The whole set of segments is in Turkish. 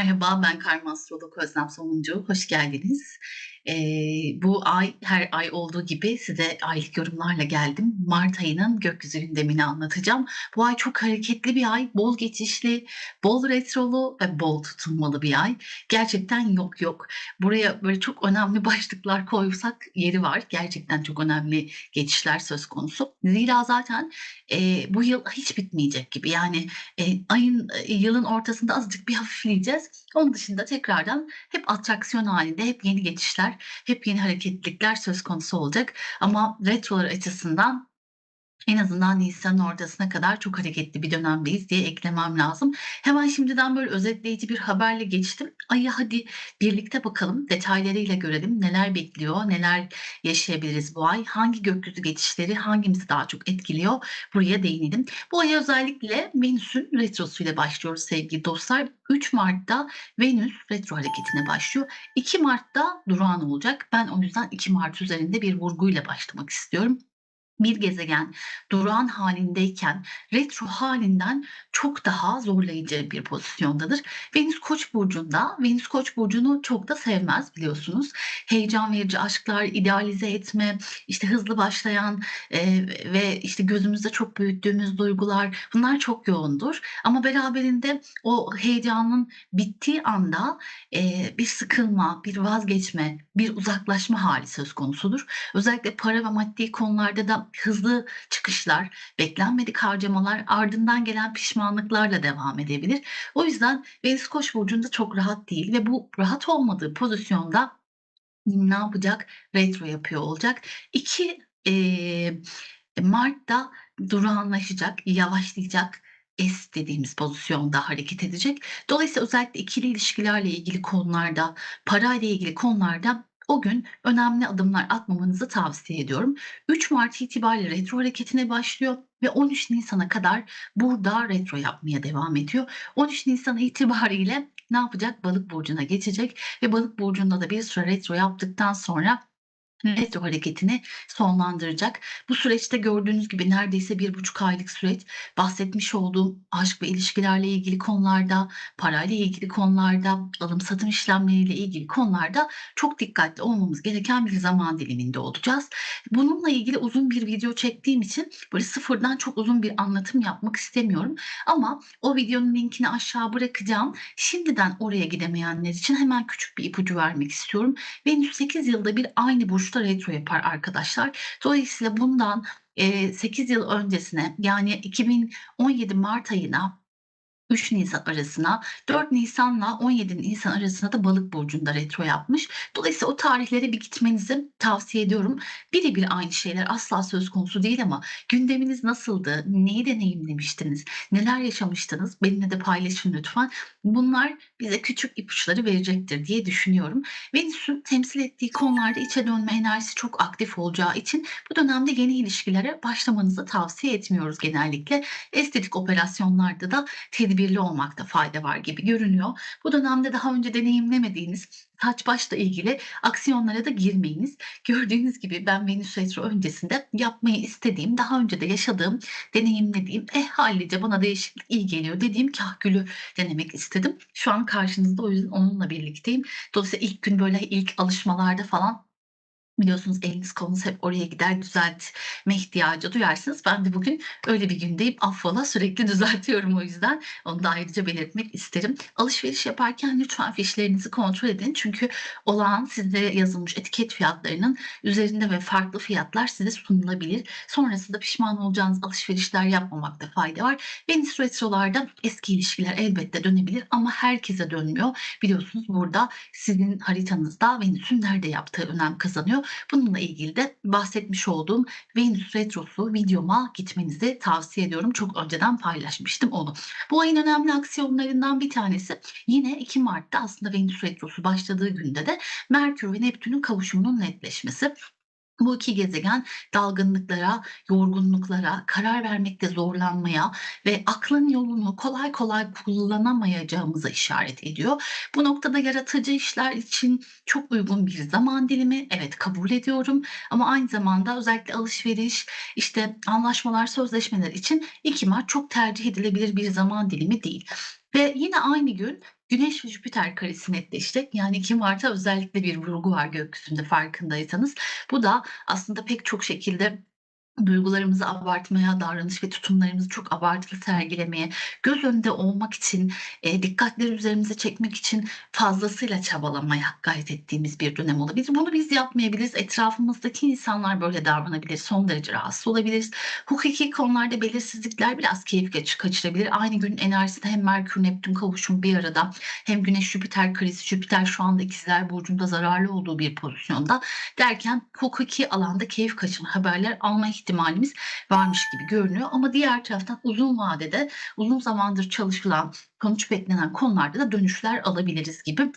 Merhaba, ben karma astrolog Özlem Somuncu. Hoş geldiniz. Eee, bu ay her ay olduğu gibi size aylık yorumlarla geldim. Mart ayının gökyüzü gündemini anlatacağım. Bu ay çok hareketli bir ay, bol geçişli, bol retrolu ve bol tutulmalı bir ay. Gerçekten yok yok. Buraya böyle çok önemli başlıklar koysak yeri var. Gerçekten çok önemli geçişler söz konusu. Zira zaten eee, bu yıl hiç bitmeyecek gibi. Yani eee, ayın, eee, yılın ortasında azıcık bir hafifleyeceğiz. Onun dışında tekrardan hep atraksiyon halinde, hep yeni geçişler, hep yeni hareketlilikler söz konusu olacak. Ama retrolar açısından en azından nisanın ortasına kadar çok hareketli bir dönemdeyiz diye eklemem lazım. Hemen şimdiden böyle özetleyici bir haberle geçtim. Ay'a hadi birlikte bakalım, detaylarıyla görelim neler bekliyor, neler yaşayabiliriz bu ay, hangi gökyüzü geçişleri hangimizi daha çok etkiliyor buraya değinelim. Bu aya özellikle Venüs'ün retrosuyla başlıyoruz sevgili dostlar. 3 Mart'ta Venüs retro hareketine başlıyor. 2 Mart'ta durağan olacak. Ben o yüzden 2 Mart üzerinde bir vurguyla başlamak istiyorum bir gezegen durağan halindeyken retro halinden çok daha zorlayıcı bir pozisyondadır. Venüs Koç burcunda, Venüs Koç burcunu çok da sevmez biliyorsunuz. Heyecan verici aşklar, idealize etme, işte hızlı başlayan e, ve işte gözümüzde çok büyüttüğümüz duygular bunlar çok yoğundur. Ama beraberinde o heyecanın bittiği anda e, bir sıkılma, bir vazgeçme, bir uzaklaşma hali söz konusudur. Özellikle para ve maddi konularda da hızlı çıkışlar, beklenmedik harcamalar, ardından gelen pişmanlıklarla devam edebilir. O yüzden Venüs Koç burcunda çok rahat değil ve bu rahat olmadığı pozisyonda ne yapacak? Retro yapıyor olacak. 2 eee, Mart'ta durağanlaşacak, yavaşlayacak, es dediğimiz pozisyonda hareket edecek. Dolayısıyla özellikle ikili ilişkilerle ilgili konularda, parayla ilgili konularda o gün önemli adımlar atmamanızı tavsiye ediyorum. 3 Mart itibariyle retro hareketine başlıyor ve 13 Nisan'a kadar burada retro yapmaya devam ediyor. 13 Nisan itibariyle ne yapacak? Balık burcuna geçecek ve balık burcunda da bir süre retro yaptıktan sonra retro hareketini sonlandıracak. Bu süreçte gördüğünüz gibi neredeyse bir buçuk aylık süreç bahsetmiş olduğum aşk ve ilişkilerle ilgili konularda, parayla ilgili konularda, alım satım işlemleriyle ilgili konularda çok dikkatli olmamız gereken bir zaman diliminde olacağız. Bununla ilgili uzun bir video çektiğim için böyle sıfırdan çok uzun bir anlatım yapmak istemiyorum. Ama o videonun linkini aşağı bırakacağım. Şimdiden oraya gidemeyenler için hemen küçük bir ipucu vermek istiyorum. Venüs 8 yılda bir aynı burçta retro yapar arkadaşlar. Dolayısıyla bundan eee, 8 yıl öncesine yani 2017 Mart ayına 3 Nisan arasına, 4 Nisan'la 17 Nisan arasında da Balık burcunda retro yapmış. Dolayısıyla o tarihlere bir gitmenizi tavsiye ediyorum. Birebir aynı şeyler asla söz konusu değil ama gündeminiz nasıldı? Neyi deneyimlemiştiniz? Neler yaşamıştınız? Benimle de paylaşın lütfen. Bunlar bize küçük ipuçları verecektir diye düşünüyorum. Venüs'ün temsil ettiği konularda içe dönme enerjisi çok aktif olacağı için bu dönemde yeni ilişkilere başlamanızı tavsiye etmiyoruz genellikle. Estetik operasyonlarda da tedbirli olmakta fayda var gibi görünüyor. Bu dönemde daha önce deneyimlemediğiniz saç başla ilgili aksiyonlara da girmeyiniz. Gördüğünüz gibi ben Venüs retro öncesinde yapmayı istediğim, daha önce de yaşadığım, deneyimlediğim, eh hallice bana değişiklik iyi geliyor dediğim kahkülü denemek istedim. Şu an karşınızda o yüzden onunla birlikteyim. Dolayısıyla ilk gün böyle ilk alışmalarda falan Biliyorsunuz eliniz kolunuz hep oraya gider, düzeltme ihtiyacı duyarsınız. Ben de bugün öyle bir gündeyim. Affola sürekli düzeltiyorum o yüzden. Onu da ayrıca belirtmek isterim. Alışveriş yaparken lütfen fişlerinizi kontrol edin. Çünkü olağan size yazılmış etiket fiyatlarının üzerinde ve farklı fiyatlar size sunulabilir. Sonrasında pişman olacağınız alışverişler yapmamakta fayda var. Venüs retrolarda eski ilişkiler elbette dönebilir ama herkese dönmüyor. Biliyorsunuz burada sizin haritanızda Venüs'ün nerede yaptığı önem kazanıyor. Bununla ilgili de bahsetmiş olduğum Venüs Retrosu videoma gitmenizi tavsiye ediyorum. Çok önceden paylaşmıştım onu. Bu ayın önemli aksiyonlarından bir tanesi yine 2 Mart'ta aslında Venüs Retrosu başladığı günde de Merkür ve Neptün'ün kavuşumunun netleşmesi. Bu iki gezegen dalgınlıklara, yorgunluklara, karar vermekte zorlanmaya ve aklın yolunu kolay kolay kullanamayacağımıza işaret ediyor. Bu noktada yaratıcı işler için çok uygun bir zaman dilimi. Evet kabul ediyorum ama aynı zamanda özellikle alışveriş, işte anlaşmalar, sözleşmeler için 2 Mart çok tercih edilebilir bir zaman dilimi değil. Ve yine aynı gün Güneş ve Jüpiter karesi netleşti. Yani 2 Mart'a özellikle bir vurgu var gökyüzünde farkındaysanız. Bu da aslında pek çok şekilde duygularımızı abartmaya, davranış ve tutumlarımızı çok abartılı sergilemeye, göz önünde olmak için, eee, dikkatleri üzerimize çekmek için fazlasıyla çabalamaya gayret ettiğimiz bir dönem olabilir. Bunu biz yapmayabiliriz. Etrafımızdaki insanlar böyle davranabilir. Son derece rahatsız olabiliriz. Hukuki konularda belirsizlikler biraz keyif kaçı kaçırabilir. Aynı gün enerjisinde hem Merkür-Neptün kavuşumu bir arada hem Güneş-Jüpiter karesi, Jüpiter şu anda İkizler Burcu'nda zararlı olduğu bir pozisyonda derken hukuki alanda keyif kaçırma haberler alma ihtimalimiz varmış gibi görünüyor. Ama diğer taraftan uzun vadede, uzun zamandır çalışılan, sonuç beklenen konularda da dönüşler alabiliriz gibi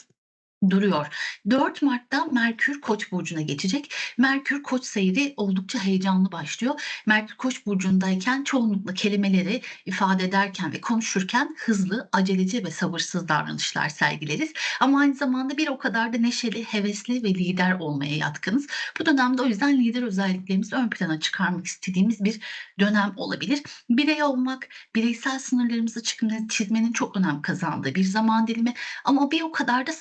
duruyor. 4 Mart'ta Merkür Koç burcuna geçecek. Merkür Koç seyri oldukça heyecanlı başlıyor. Merkür Koç burcundayken çoğunlukla kelimeleri ifade ederken ve konuşurken hızlı, aceleci ve sabırsız davranışlar sergileriz. Ama aynı zamanda bir o kadar da neşeli, hevesli ve lider olmaya yatkınız. Bu dönemde o yüzden lider özelliklerimizi ön plana çıkarmak istediğimiz bir dönem olabilir. Birey olmak, bireysel sınırlarımızı çizmenin çok önem kazandığı bir zaman dilimi ama bir o kadar da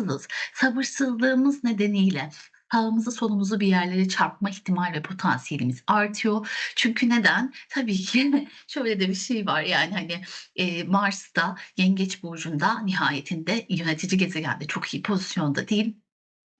sabırsızız. Sabırsızlığımız nedeniyle sağımızı solumuzu bir yerlere çarpma ihtimal ve potansiyelimiz artıyor. Çünkü neden? Tabii ki şöyle de bir şey var yani hani e, Mars'ta Yengeç Burcu'nda nihayetinde yönetici gezegende çok iyi pozisyonda değil.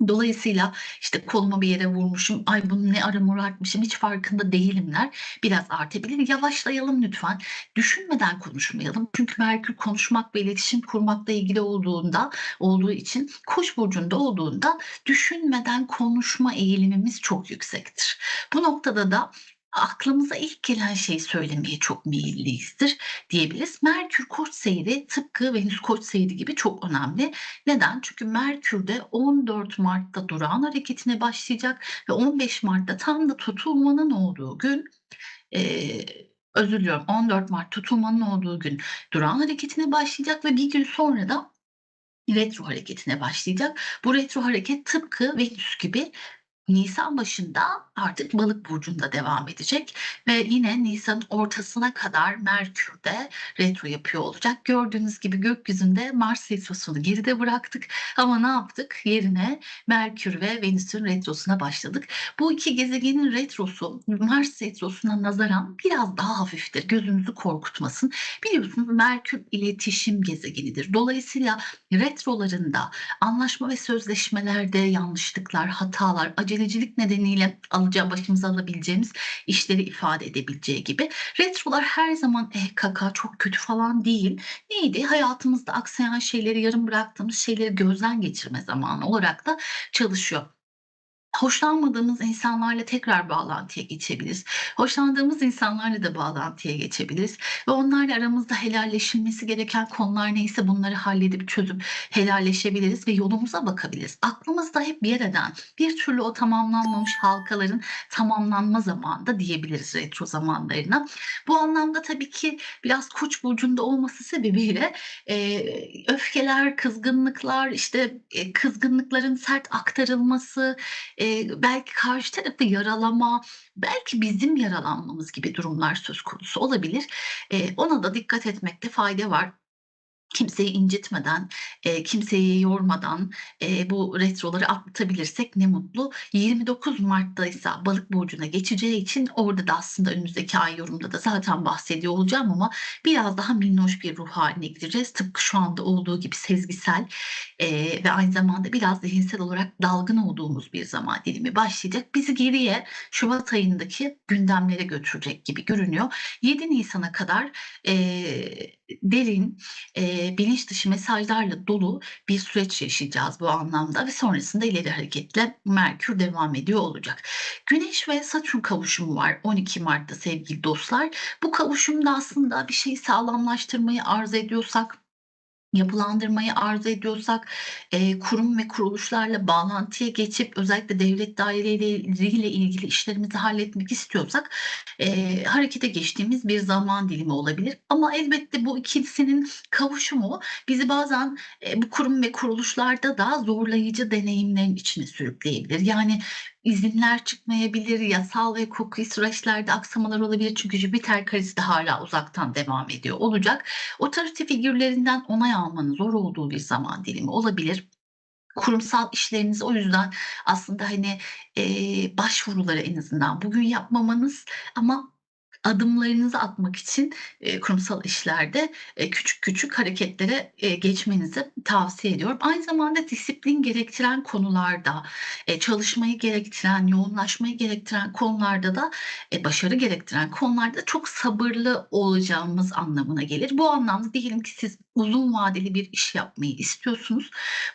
Dolayısıyla işte kolumu bir yere vurmuşum, ay bunu ne ara morartmışım hiç farkında değilimler biraz artabilir. Yavaşlayalım lütfen. Düşünmeden konuşmayalım. Çünkü Merkür konuşmak ve iletişim kurmakla ilgili olduğunda olduğu için Koç burcunda olduğunda düşünmeden konuşma eğilimimiz çok yüksektir. Bu noktada da aklımıza ilk gelen şeyi söylemeye çok meyilliyizdir diyebiliriz. Merkür Koç seyri tıpkı Venüs Koç seyri gibi çok önemli. Neden? Çünkü Merkür'de 14 Mart'ta durağan hareketine başlayacak ve 15 Mart'ta tam da tutulmanın olduğu gün eee, özür diliyorum 14 Mart tutulmanın olduğu gün durağan hareketine başlayacak ve bir gün sonra da retro hareketine başlayacak. Bu retro hareket tıpkı Venüs gibi Nisan başında artık Balık burcunda devam edecek ve yine nisanın ortasına kadar Merkür de retro yapıyor olacak. Gördüğünüz gibi gökyüzünde Mars retrosunu geride bıraktık ama ne yaptık? Yerine Merkür ve Venüs'ün retrosuna başladık. Bu iki gezegenin retrosu Mars retrosuna nazaran biraz daha hafiftir. Gözünüzü korkutmasın. Biliyorsunuz Merkür iletişim gezegenidir. Dolayısıyla retrolarında anlaşma ve sözleşmelerde yanlışlıklar, hatalar, acelecilik nedeniyle alacağı başımıza alabileceğimiz işleri ifade edebileceği gibi. Retrolar her zaman eh kaka çok kötü falan değil. Neydi? Hayatımızda aksayan şeyleri, yarım bıraktığımız şeyleri gözden geçirme zamanı olarak da çalışıyor. Hoşlanmadığımız insanlarla tekrar bağlantıya geçebiliriz. Hoşlandığımız insanlarla da bağlantıya geçebiliriz ve onlarla aramızda helalleşilmesi gereken konular neyse bunları halledip çözüp helalleşebiliriz ve yolumuza bakabiliriz. Aklımızda hep yer eden bir türlü o tamamlanmamış halkaların tamamlanma zamanı da diyebiliriz retro zamanlarına. Bu anlamda tabii ki biraz Koç burcunda olması sebebiyle eee, öfkeler, kızgınlıklar, işte, eee, kızgınlıkların sert aktarılması, Eee, belki karşı tarafı yaralama, belki bizim yaralanmamız gibi durumlar söz konusu olabilir. Eee, ona da dikkat etmekte fayda var. Kimseyi incitmeden, eee, kimseyi yormadan, eee, bu retroları atlatabilirsek ne mutlu. 29 Mart'taysa Balık burcuna geçeceği için orada da aslında önümüzdeki ay yorumda da zaten bahsediyor olacağım ama biraz daha minnoş bir ruh hâline gireceğiz. Tıpkı şu anda olduğu gibi sezgisel, eee, ve aynı zamanda biraz zihinsel olarak dalgın olduğumuz bir zaman dilimi başlayacak. Bizi geriye şubat ayındaki gündemlere götürecek gibi görünüyor. 7 Nisan'a kadar, eee, derin, eee, bilinç dışı mesajlarla dolu bir süreç yaşayacağız bu anlamda ve sonrasında ileri hareketle Merkür devam ediyor olacak. Güneş ve Satürn kavuşumu var 12 Mart'ta sevgili dostlar. Bu kavuşumda aslında bir şeyi sağlamlaştırmayı arzu ediyorsak yapılandırmayı arzu ediyorsak, eee, kurum ve kuruluşlarla bağlantıya geçip özellikle devlet daireleriyle ilgili işlerimizi halletmek istiyorsak, eee, harekete geçtiğimiz bir zaman dilimi olabilir. Ama elbette bu ikisinin kavuşumu bizi bazen, eee, bu kurum ve kuruluşlarda da zorlayıcı deneyimlerin içine sürükleyebilir. Yani izinler çıkmayabilir, yasal ve hukuki süreçlerde aksamalar olabilir çünkü Jüpiter karesi de hâlâ uzaktan devam ediyor olacak. Otorite figürlerinden onay almanın zor olduğu bir zaman dilimi olabilir. Kurumsal işlerinizi o yüzden aslında, hani, eee, başvuruları en azından bugün yapmamanız ama adımlarınızı atmak için, eee, kurumsal işlerde, eee, küçük küçük hareketlere, eee, geçmenizi tavsiye ediyorum. Aynı zamanda disiplin gerektiren konularda, eee, çalışmayı gerektiren, yoğunlaşmayı gerektiren konularda da, eee, başarı gerektiren konularda çok sabırlı olacağımız anlamına gelir. Bu anlamda diyelim ki siz uzun vadeli bir iş yapmayı istiyorsunuz.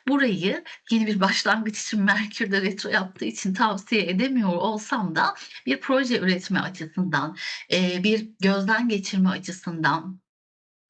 Burayı yeni bir başlangıç için Merkür de retro yaptığı için tavsiye edemiyor olsam da bir proje üretme açısından, eee, bir gözden geçirme açısından,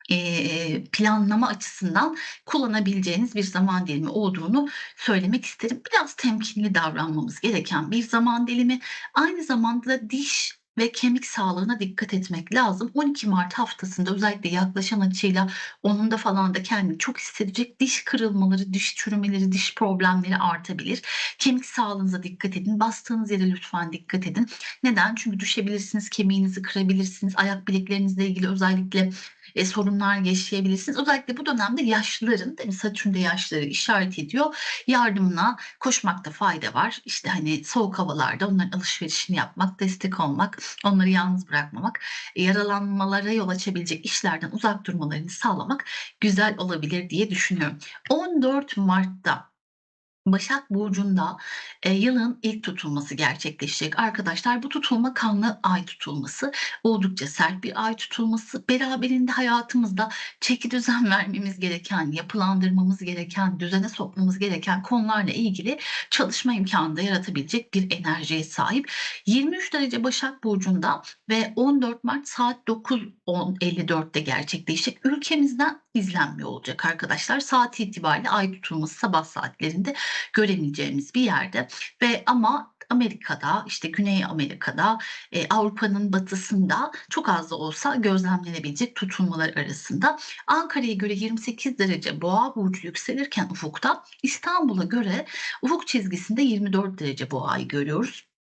eee, planlama açısından kullanabileceğiniz bir zaman dilimi olduğunu söylemek isterim. Biraz temkinli davranmamız gereken bir zaman dilimi. Aynı zamanda diş ve kemik sağlığına dikkat etmek lazım. 12 Mart haftasında özellikle yaklaşan açıyla 10'unda falan da kendini çok hissedecek. Diş kırılmaları, diş çürümeleri, diş problemleri artabilir. Kemik sağlığınıza dikkat edin. Bastığınız yere lütfen dikkat edin. Neden? Çünkü düşebilirsiniz, kemiğinizi kırabilirsiniz. Ayak bileklerinizle ilgili özellikle, eee, sorunlar yaşayabilirsiniz. Özellikle bu dönemde yaşlıların, değil mi, Satürn de yaşlıları işaret ediyor, yardımına koşmakta fayda var. İşte, hani, soğuk havalarda onların alışverişini yapmak, destek olmak, onları yalnız bırakmamak, yaralanmalara yol açabilecek işlerden uzak durmalarını sağlamak güzel olabilir diye düşünüyorum. 14 Mart'ta Başak Burcu'nda, eee, yılın ilk tutulması gerçekleşecek arkadaşlar. Bu tutulma kanlı ay tutulması. Oldukça sert bir ay tutulması. Beraberinde hayatımızda çekidüzen vermemiz gereken, yapılandırmamız gereken, düzene sokmamız gereken konularla ilgili çalışma imkânı da yaratabilecek bir enerjiye sahip. 23 derece Başak Burcu'nda ve 14 Mart saat 9.10.54'te gerçekleşecek. Ülkemizden izlenmiyor olacak arkadaşlar. Saat itibariyle ay tutulması sabah saatlerinde göremeyeceğimiz bir yerde ve ama Amerika'da, işte Güney Amerika'da, eee, Avrupa'nın batısında çok az da olsa gözlemlenebilecek tutulmalar arasında. Ankara'ya göre 28 derece Boğa burcu yükselirken ufukta, İstanbul'a göre ufuk çizgisinde 24 derece Boğa'yı görüyoruz.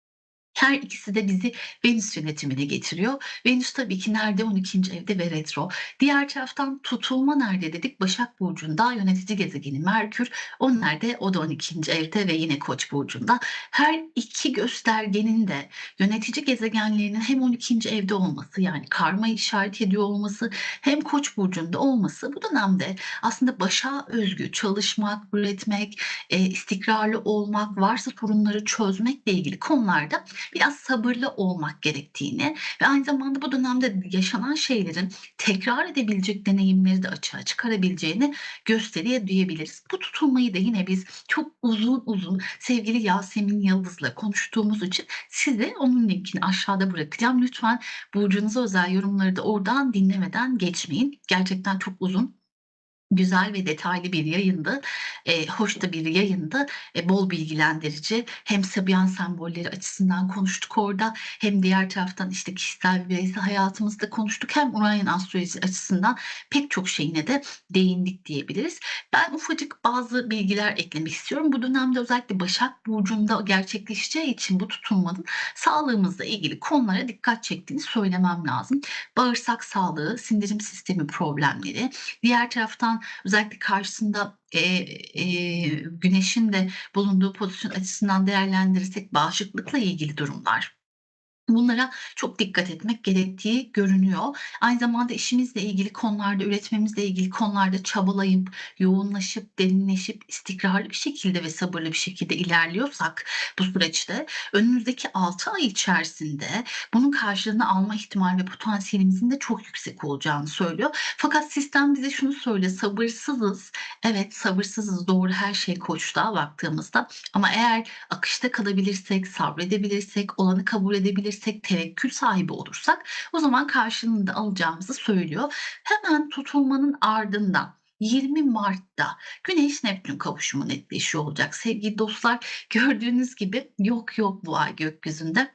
Her ikisi de bizi Venüs yönetimine getiriyor. Venüs tabii ki nerede? 12'nci evde ve retro. Diğer taraftan tutulma nerede dedik? Başak Burcu'nda yönetici gezegeni Merkür. O nerede? O da 12'nci evde ve yine Koç burcunda. Her iki göstergenin de yönetici gezegenlerinin hem 12'nci evde olması yani karmayı işaret ediyor olması hem Koç burcunda olması bu dönemde aslında başa özgü çalışmak, üretmek, eee, istikrarlı olmak, varsa sorunları çözmekle ilgili konularda biraz sabırlı olmak gerektiğini ve aynı zamanda bu dönemde yaşanan şeylerin tekrar edebilecek deneyimleri de açığa çıkarabileceğini gösteriyor diyebiliriz. Bu tutulmayı da yine biz çok uzun uzun sevgili Yasemin Yıldız'la konuştuğumuz için size onun linkini aşağıda bırakacağım. Lütfen burcunuza özel yorumları da oradan dinlemeden geçmeyin. Gerçekten çok uzun güzel ve detaylı bir yayındı. Eee, hoş da bir yayındı. Eee, bol bilgilendirici. Hem Sabian sembolleri açısından konuştuk orada hem diğer taraftan, işte, kişisel bireysel hayatımızda konuştuk. Hem Uranya'nın astrolojisi açısından pek çok şeyine de değindik diyebiliriz. Ben ufacık bazı bilgiler eklemek istiyorum. Bu dönemde özellikle Başak Burcu'nda gerçekleşeceği için bu tutulmanın sağlığımızla ilgili konulara dikkat çektiğini söylemem lazım. Bağırsak sağlığı, sindirim sistemi problemleri, diğer taraftan özellikle karşısında, eee, eee, Güneş'in de bulunduğu pozisyon açısından değerlendirirsek bağışıklıkla ilgili durumlar. Bunlara çok dikkat etmek gerektiği görünüyor. Aynı zamanda işimizle ilgili konularda, üretmemizle ilgili konularda çabalayıp, yoğunlaşıp, derinleşip, istikrarlı bir şekilde ve sabırlı bir şekilde ilerliyorsak bu süreçte önümüzdeki 6 ay içerisinde bunun karşılığını alma ihtimali ve potansiyelimizin de çok yüksek olacağını söylüyor. Fakat sistem bize şunu söylüyor: Sabırsızız. Evet, sabırsızız, doğru, her şey Koç'ta baktığımızda ama eğer akışta kalabilirsek, sabredebilirsek, olanı kabul edebilirsek, tevekkül sahibi olursak o zaman karşılığını alacağımızı söylüyor. Hemen tutulmanın ardından 20 Mart'ta Güneş-Neptün kavuşumu netleşiyor olacak sevgili dostlar. Gördüğünüz gibi yok yok bu ay gökyüzünde.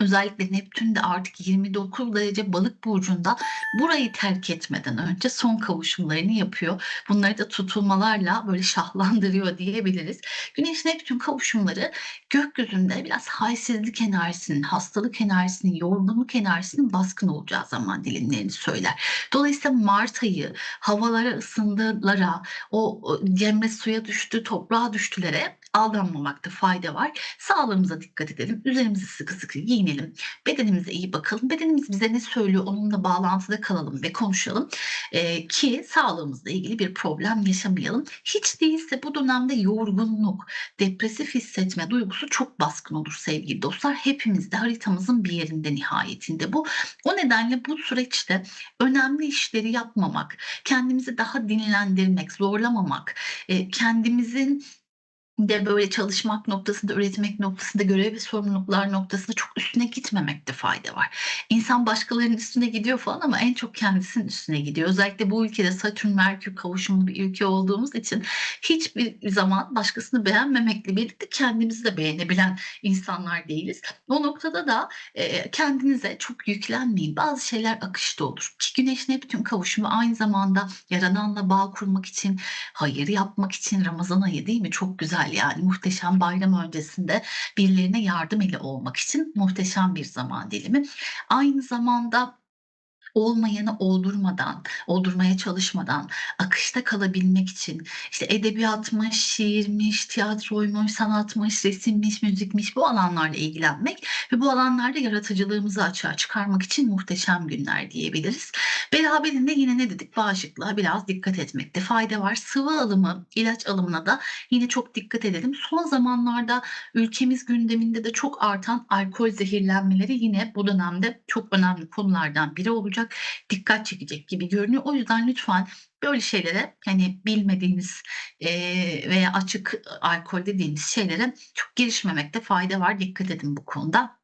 Özellikle Neptün de artık 29 derece Balık burcunda burayı terk etmeden önce son kavuşumlarını yapıyor. Bunları da tutulmalarla böyle şahlandırıyor diyebiliriz. Güneş-Neptün kavuşumları gökyüzünde biraz halsizlik enerjisinin, hastalık enerjisinin, yorgunluk enerjisinin baskın olacağı zaman dilimlerini söyler. Dolayısıyla Mart ayı havalara ısındılara, o cemre suya düştü, toprağa düştülere aldanmamakta fayda var. Sağlığımıza dikkat edelim. Üzerimizi sıkı sıkı giyinelim. Bedenimize iyi bakalım. Bedenimiz bize ne söylüyor onunla bağlantıda kalalım ve konuşalım. Eee, ki sağlığımızla ilgili bir problem yaşamayalım. Hiç değilse bu dönemde yorgunluk, depresif hissetme duygusu çok baskın olur sevgili dostlar. Hepimizde haritamızın bir yerinde nihayetinde bu. O nedenle bu süreçte önemli işleri yapmamak, kendimizi daha dinlendirmek, zorlamamak, eee, kendimizin de böyle çalışmak noktasında, üretmek noktasında, görev ve sorumluluklar noktasında çok üstüne gitmemekte fayda var. İnsan başkalarının üstüne gidiyor falan ama en çok kendisinin üstüne gidiyor. Özellikle bu ülkede Satürn-Merkür kavuşumlu bir ülke olduğumuz için hiçbir zaman başkasını beğenmemekle birlikte kendimizi de beğenebilen insanlar değiliz. O noktada da, eee, kendinize çok yüklenmeyin. Bazı şeyler akışta olur. Ki Güneş-Neptün kavuşumu aynı zamanda Yaradan'la bağ kurmak için, hayır yapmak için Ramazan ayı değil mi? Çok güzel yani muhteşem bayram öncesinde birilerine yardım eli olmak için muhteşem bir zaman dilimi. Aynı zamanda olmayanı oldurmadan, oldurmaya çalışmadan, akışta kalabilmek için, işte edebiyatmış, şiirmiş, tiyatroymuş, sanatmış, resimmiş, müzikmiş bu alanlarla ilgilenmek ve bu alanlarda yaratıcılığımızı açığa çıkarmak için muhteşem günler diyebiliriz. Beraberinde yine ne dedik? Bağışıklığa biraz dikkat etmekte fayda var. Sıvı alımı, ilaç alımına da yine çok dikkat edelim. Son zamanlarda ülkemiz gündeminde de çok artan alkol zehirlenmeleri yine bu dönemde çok önemli konulardan biri olacak. Dikkat çekecek gibi görünüyor. O yüzden lütfen böyle şeylere, hani, bilmediğiniz, eee, veya açık alkol dediğimiz şeylere çok girişmemekte fayda var. Dikkat edin bu konuda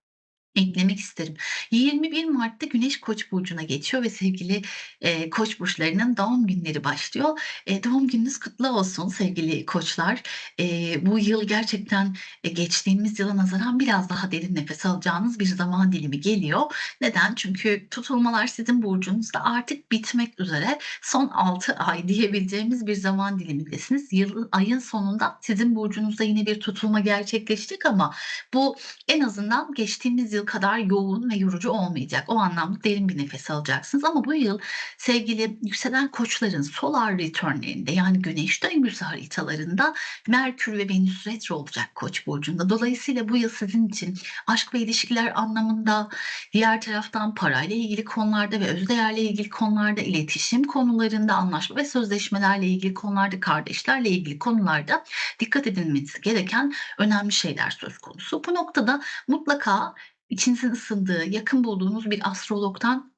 eklemek isterim. 21 Mart'ta Güneş Koç burcuna geçiyor ve sevgili, eee, Koç burçlarının doğum günleri başlıyor. Eee, doğum gününüz kutlu olsun sevgili Koçlar. Eee, bu yıl gerçekten, eee, geçtiğimiz yıla nazaran biraz daha derin nefes alacağınız bir zaman dilimi geliyor. Neden? Çünkü tutulmalar sizin burcunuzda artık bitmek üzere. Son 6 ay diyebileceğimiz bir zaman dilimindesiniz. Yılın ayın sonunda sizin burcunuzda yine bir tutulma gerçekleşecek ama bu en azından geçtiğimiz yıl kadar yoğun ve yorucu olmayacak. O anlamda derin bir nefes alacaksınız ama bu yıl sevgili yükselen koçların solar return'lerinde yani güneş döngüsü haritalarında Merkür ve Venüs retro olacak Koç burcunda. Dolayısıyla bu yıl sizin için aşk ve ilişkiler anlamında, diğer taraftan parayla ilgili konularda ve özdeğerle ilgili konularda, iletişim konularında, anlaşma ve sözleşmelerle ilgili konularda, kardeşlerle ilgili konularda dikkat edilmesi gereken önemli şeyler söz konusu. Bu noktada mutlaka içinizin ısındığı, yakın bulduğunuz bir astrologdan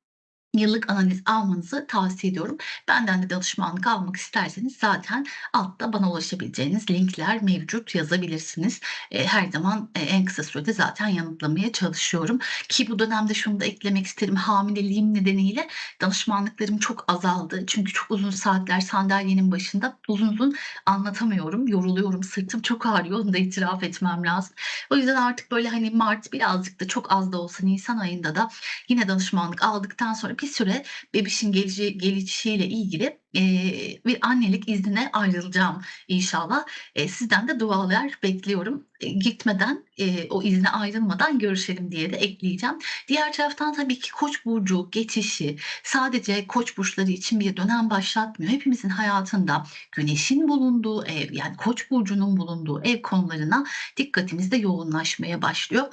yıllık analiz almanızı tavsiye ediyorum. Benden de danışmanlık almak isterseniz zaten altta bana ulaşabileceğiniz linkler mevcut, yazabilirsiniz. Eee, her zaman, eee, en kısa sürede zaten yanıtlamaya çalışıyorum ki bu dönemde şunu da eklemek isterim. Hamileliğim nedeniyle danışmanlıklarım çok azaldı. Çünkü çok uzun saatler sandalyenin başında uzun uzun anlatamıyorum, yoruluyorum, sırtım çok ağrıyor, onu da itiraf etmem lazım. O yüzden artık böyle, hani, mart birazcık da çok az da olsa nisan ayında da yine danışmanlık aldıktan sonra bir süre bebişin geleceği gelişiyle ilgili, eee, bir annelik iznine ayrılacağım inşallah. Eee, sizden de dualar bekliyorum. Eee, gitmeden, eee, o izne ayrılmadan görüşelim diye de ekleyeceğim. Diğer taraftan tabii ki Koç burcu geçişi sadece Koç burçları için bir dönem başlatmıyor. Hepimizin hayatında Güneş'in bulunduğu ev, yani Koç burcunun bulunduğu ev konularına dikkatimiz de yoğunlaşmaya başlıyor.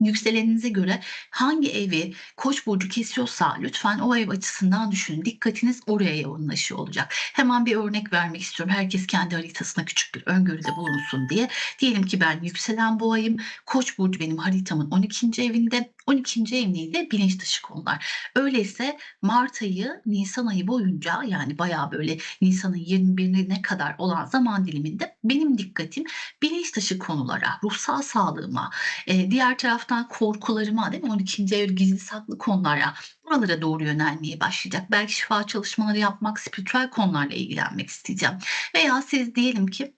Yükseleninize göre hangi evi Koç burcu kesiyorsa lütfen o ev açısından düşünün. Dikkatiniz oraya yoğunlaşıyor olacak. Hemen bir örnek vermek istiyorum. Herkes kendi haritasına küçük bir öngörüde bulunsun diye. Diyelim ki ben yükselen boğayım. Koç burcu benim haritamın 12. evinde. 12. ev? Bilinç dışı konular. Öyleyse mart ayı, nisan ayı boyunca yani bayağı böyle nisanın 21'ine kadar olan zaman diliminde benim dikkatim bilinç dışı konulara, ruhsal sağlığıma, eee, diğer taraftan korkularıma, değil mi? 12. ev gizli saklı konulara, buralara doğru yönelmeye başlayacak. Belki şifa çalışmaları yapmak, spiritüel konularla ilgilenmek isteyeceğim. Veya siz diyelim ki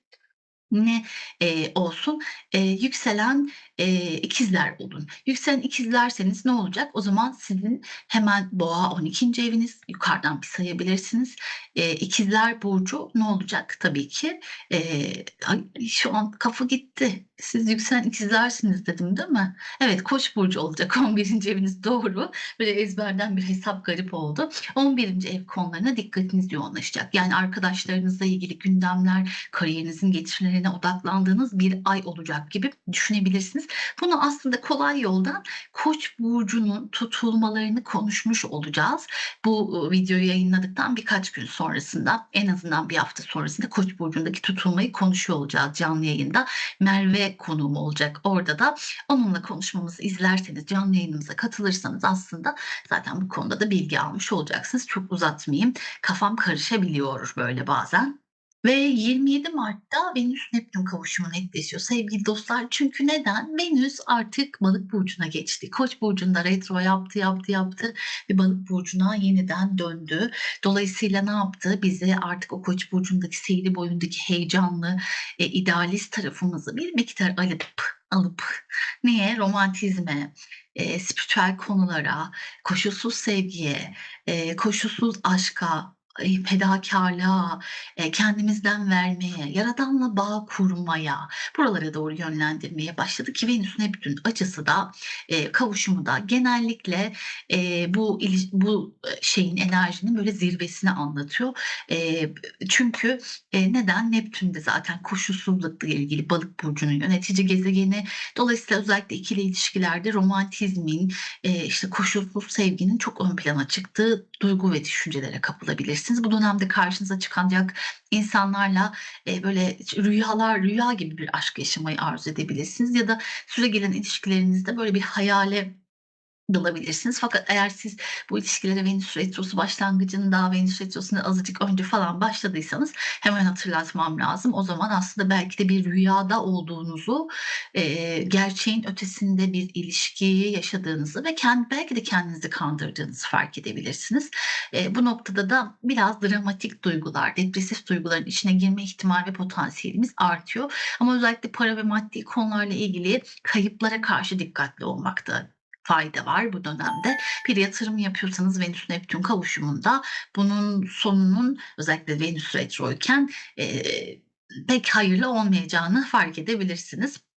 ne, eee, olsun? Eee, yükselen, eee, ikizler olun. Yükselen ikizlerseniz ne olacak? O zaman sizin hemen Boğa 12'nci eviniz, yukarıdan bir sayabilirsiniz. Eee, İkizler burcu ne olacak? Tabii ki, ay şu an kafa gitti. Siz yükselen ikizlersiniz dedim, değil mi? Evet, Koç burcu olacak 11'inci eviniz doğru. Böyle ezberden bir hesap garip oldu. 11'inci ev konularına dikkatiniz yoğunlaşacak. Yani arkadaşlarınızla ilgili gündemler, kariyerinizin getirilerine odaklandığınız bir ay olacak gibi düşünebilirsiniz. Bunu aslında kolay yoldan Koç burcunun tutulmalarını konuşmuş olacağız. Bu, ııı, videoyu yayınladıktan birkaç gün sonrasında, en azından 1 hafta sonrasında Koç burcundaki tutulmayı konuşuyor olacağız canlı yayında. Merve konuğum olacak orada da. Onunla konuşmamızı izlerseniz, canlı yayınımıza katılırsanız aslında zaten bu konuda da bilgi almış olacaksınız. Çok uzatmayayım. Kafam karışabiliyor böyle bazen. Ve 27 Mart'ta Venüs-Neptün kavuşumu netleşiyor sevgili dostlar. Çünkü neden? Venüs artık Balık burcuna geçti. Koç burcunda retro yaptı, yaptı, yaptı ve Balık burcuna yeniden döndü. Dolayısıyla ne yaptı? Bizi artık o Koç burcundaki seyri boyundaki heyecanlı, eee, idealist tarafımızı bir miktar alıp alıp neye? Romantizme, eee, spiritüel konulara, koşulsuz sevgiye, eee, koşulsuz aşka, eee, kendimizden vermeye, yaradanla bağ kurmaya, buralara doğru yönlendirmeye başladı ki Venüs-Neptün açısı da, kavuşumu da genellikle, bu bu, şeyin, enerjinin böyle zirvesini anlatıyor. Çünkü, neden? Neptün de zaten koşulsuzlukla ilgili Balık burcunun yönetici gezegeni. Dolayısıyla özellikle ikili ilişkilerde romantizmin, işte, koşulsuz sevginin çok ön plana çıktığı duygu ve düşüncelere kapılabilirsiniz. Bu dönemde karşınıza çıkacak insanlarla, eee, böyle rüyalar rüya gibi bir aşk yaşamayı arzu edebilirsiniz ya da süregelen ilişkilerinizde böyle bir hayale dalabilirsiniz. Fakat eğer siz bu ilişkilere Venüs retrosu başlangıcında, Venüs retrosundan azıcık önce falan başladıysanız hemen hatırlatmam lazım. O zaman aslında belki de bir rüyada olduğunuzu, eee, gerçeğin ötesinde bir ilişkiyi yaşadığınızı ve ken belki de kendinizi kandırdığınızı fark edebilirsiniz. Eee, bu noktada da biraz dramatik duygular, depresif duyguların içine girme ihtimali ve potansiyelimiz artıyor. Ama özellikle para ve maddi konularla ilgili kayıplara karşı dikkatli olmakta fayda var bu dönemde. Bir yatırım yapıyorsanız Venüs-Neptün kavuşumunda bunun sonunun özellikle Venüs retroyken, eee, pek hayırlı olmayacağını fark edebilirsiniz.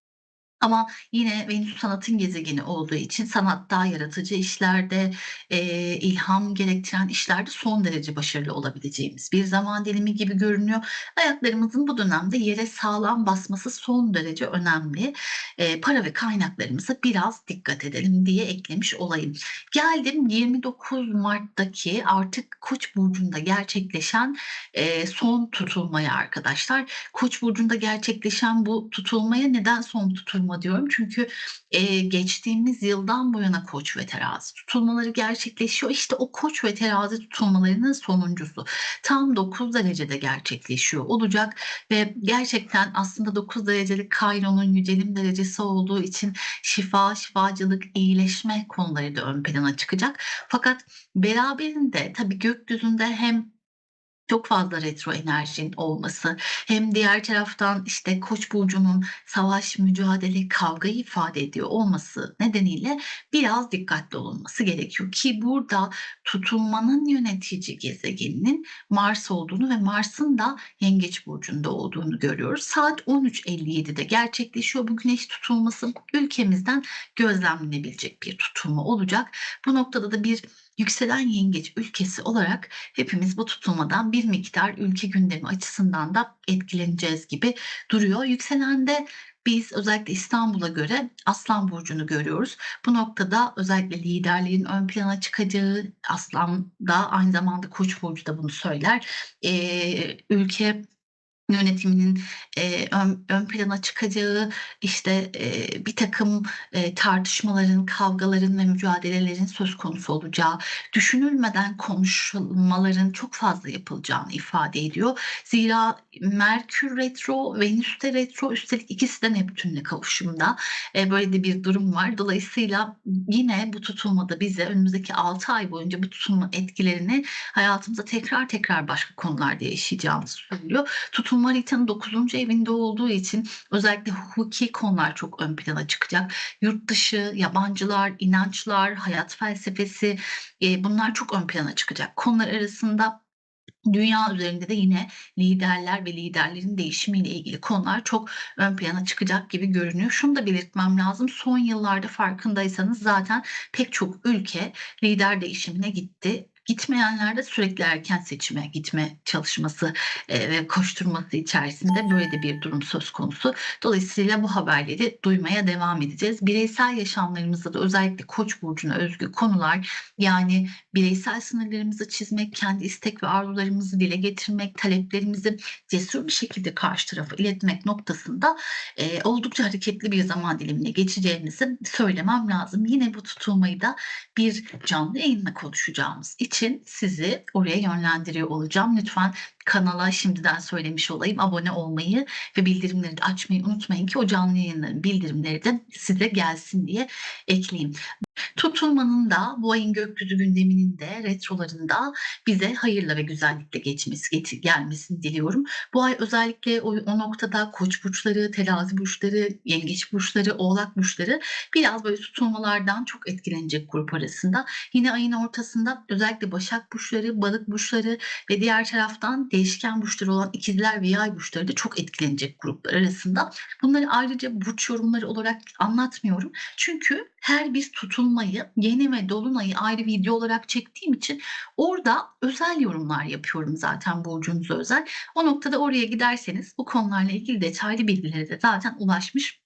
Ama yine Venüs sanatın gezegeni olduğu için sanatta, yaratıcı işlerde, eee, ilham gerektiren işlerde son derece başarılı olabileceğimiz bir zaman dilimi gibi görünüyor. Ayaklarımızın bu dönemde yere sağlam basması son derece önemli. Eee, para ve kaynaklarımıza biraz dikkat edelim diye eklemiş olayım. Geldim 29 Mart'taki artık Koç burcunda gerçekleşen, eee, son tutulmaya arkadaşlar. Koç burcunda gerçekleşen bu tutulmaya neden son tutulma diyorum? Çünkü, eee, geçtiğimiz yıldan bu yana Koç ve Terazi tutulmaları gerçekleşiyor. İşte o Koç ve Terazi tutulmalarının sonuncusu. Tam 9 derecede gerçekleşiyor olacak ve gerçekten aslında 9 derecelik Chiron'un yücelim derecesi olduğu için şifa, şifacılık, iyileşme konuları da ön plana çıkacak. Fakat beraberinde tabii gökyüzünde hem çok fazla retro enerjinin olması hem diğer taraftan, işte, Koç burcunun savaş, mücadele, kavgayı ifade ediyor olması nedeniyle biraz dikkatli olunması gerekiyor ki burada tutulmanın yönetici gezegeninin Mars olduğunu ve Mars'ın da Yengeç burcunda olduğunu görüyoruz. Saat 13.57'de gerçekleşiyor bu güneş tutulması. Ülkemizden gözlemlenebilecek bir tutulma olacak. Bu noktada da bir yükselen Yengeç ülkesi olarak hepimiz bu tutulmadan bir miktar ülke gündemi açısından da etkileneceğiz gibi duruyor. Yükselende biz özellikle İstanbul'a göre Aslan burcunu görüyoruz. Bu noktada özellikle liderliğin ön plana çıkacağı, Aslan da aynı zamanda Koç burcu da bunu söyler. Eee, ülke yönetiminin, eee, ön ön plana çıkacağı, işte, eee, birtakım, eee, tartışmaların, kavgaların ve mücadelelerin söz konusu olacağı, düşünülmeden konuşulmaların çok fazla yapılacağını ifade ediyor. Zira Merkür retro, Venüs de retro, üstelik ikisi de Neptün'le kavuşumda. Eee, böyle de bir durum var. Dolayısıyla yine bu tutulmada bize önümüzdeki 6 ay boyunca bu tutulma etkilerini hayatımızda tekrar tekrar başka konularda yaşayacağımızı söylüyor. Tutulma haritanın 9. evinde olduğu için özellikle hukuki konular çok ön plana çıkacak. Yurt dışı, yabancılar, inançlar, hayat felsefesi, eee, bunlar çok ön plana çıkacak. Konular arasında dünya üzerinde de yine liderler ve liderlerin değişimiyle ilgili konular çok ön plana çıkacak gibi görünüyor. Şunu da belirtmem lazım. Son yıllarda farkındaysanız zaten pek çok ülke lider değişimine gitti. Gitmeyenler de sürekli erken seçime gitme çalışması, eee, ve koşturması içerisinde böyle de bir durum söz konusu. Dolayısıyla bu haberleri duymaya devam edeceğiz. Bireysel yaşamlarımızda da özellikle Koç burcuna özgü konular, yani bireysel sınırlarımızı çizmek, kendi istek ve arzularımızı dile getirmek, taleplerimizi cesur bir şekilde karşı tarafa iletmek noktasında, eee, oldukça hareketli bir zaman dilimine geçeceğimizi söylemem lazım. Yine bu tutulmayı da bir canlı yayınla konuşacağımız için sizi oraya yönlendiriyor olacağım. Lütfen kanala şimdiden söylemiş olayım, abone olmayı ve bildirimleri de açmayı unutmayın ki o canlı yayınların bildirimleri de size gelsin diye ekleyeyim. Tutulmanın da bu ayın gökyüzü gündeminin de retrolarında bize hayırla ve güzellikle geçmesi geti gelmesini diliyorum. Bu ay özellikle o o noktada Koç burçları, Terazi burçları, Yengeç burçları, Oğlak burçları biraz böyle tutulmalardan çok etkilenecek grup arasında. Yine ayın ortasında özellikle Başak burçları, Balık burçları ve diğer taraftan değişken burçları olan İkizler ve Yay burçları da çok etkilenecek gruplar arasında. Bunları ayrıca burç yorumları olarak anlatmıyorum. Çünkü her bir tutulmayı, yeni ve dolunayı ayrı video olarak çektiğim için orada özel yorumlar yapıyorum zaten burcunuza özel. O noktada oraya giderseniz bu konularla ilgili detaylı bilgilere de zaten ulaşmış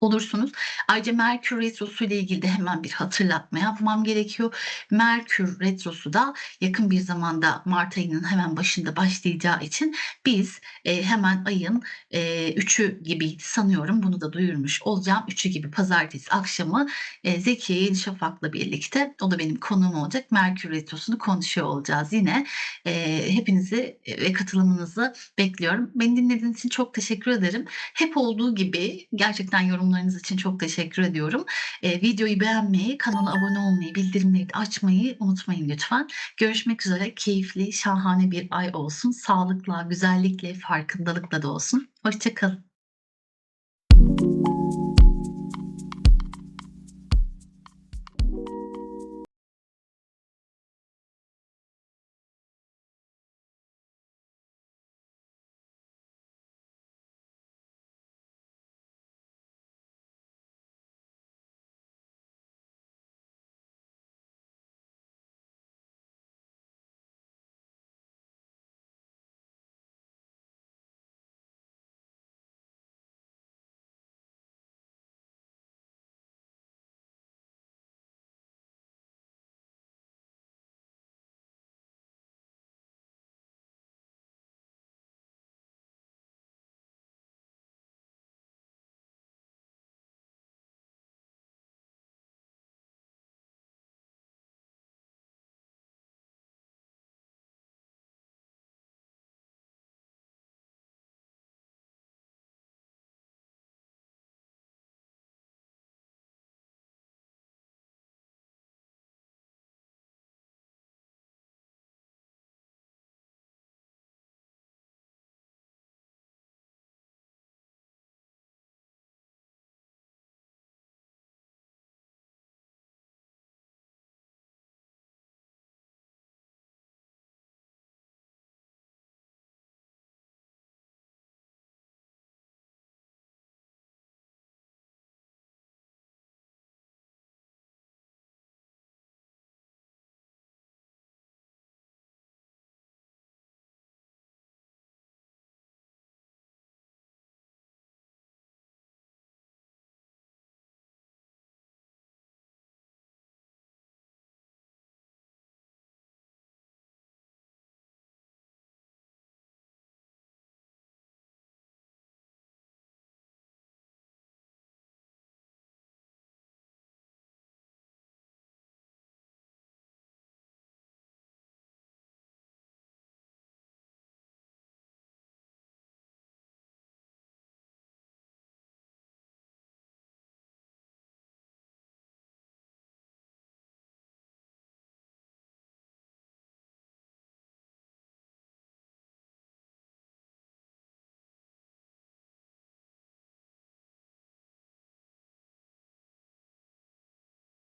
olursunuz. Ayrıca Merkür Retrosu ile ilgili de hemen bir hatırlatma yapmam gerekiyor. Merkür Retrosu da yakın bir zamanda mart ayının hemen başında başlayacağı için biz, eee, hemen ayın, eee, 3'ü gibiydi sanıyorum. Bunu da duyurmuş olacağım. 3'ü gibi pazartesi akşamı, eee, Zekiye Yeni Şafak'la birlikte, o da benim konuğum olacak. Merkür Retrosu'nu konuşuyor olacağız yine. Eee, hepinizi, eee, ve katılımınızı bekliyorum. Beni dinlediğiniz için çok teşekkür ederim. Hep olduğu gibi gerçekten yorumlarınız için çok teşekkür ediyorum. Eee, videoyu beğenmeyi, kanala abone olmayı, bildirimleri açmayı unutmayın lütfen. Görüşmek üzere. Keyifli, şahane bir ay olsun. Sağlıkla, güzellikle, farkındalıkla da olsun. Hoşça kalın.